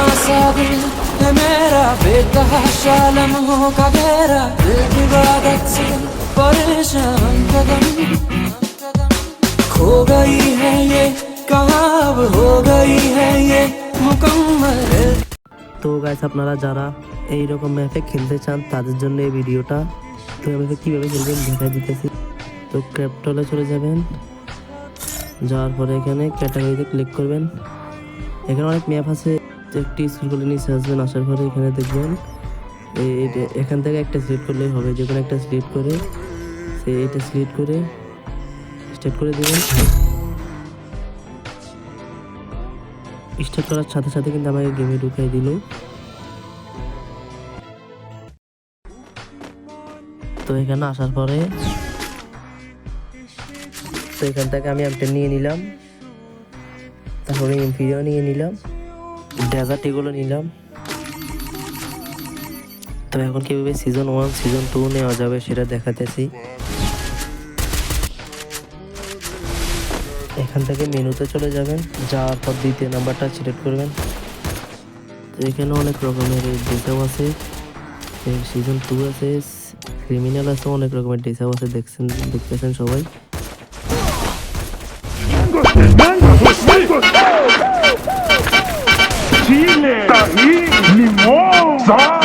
सा दिल है मेरा बेतहाशा लम्हों का घेरा दिल की इबादत से परेशान कदम खो गई है ये कहाँ अब हो गई है ये मुकम्मल তো গাইস আপনারা যারা এই রকম ম্যাপে খেলতে চান তাদের জন্য এই ভিডিওটা তো আমি কীভাবে খেলবেন দেখা দিতেছি তো ক্র্যাপটলে চলে যাবেন যাওয়ার পরে এখানে ক্যাটাগরিতে ক্লিক করবেন এখানে অনেক ম্যাপ আছে তো একটি স্কুল করে নিচে আসবেন, আসার পরে এখানে দেখবেন এখান থেকে একটা সিলেক্ট করলেই হবে, যে কোনো একটা সিলেক্ট করে, সে এটা সিলেক্ট করে স্টার্ট করে দেবেন। স্টার্ট করার সাথে সাথে কিন্তু আমাকে গেমে ঢুকাই দিল। তো এখানে আসার পরে, তো এখান থেকে আমি একটা নিয়ে নিলাম, তারপরে এমপিও নিয়ে নিলাম। ডেজার্ট এগুলো নিলাম। তো এখন কীভাবে সিজন ওয়ান সিজন টু নেওয়া যাবে সেটা দেখাতেছি। এখান থেকে মেনুতে চলে যাবেন, যাওয়ার পর দ্বিতীয় নাম্বারটা সিলেক্ট করবেন। তো এখানে অনেক রকমের ডেসাও আছে। সিজন টু আছে ক্রিমিনাল আছে, অনেক রকমের ডেসাও আছে, দেখছেন দেখতেছেন সবাই। Davi, limão, sal.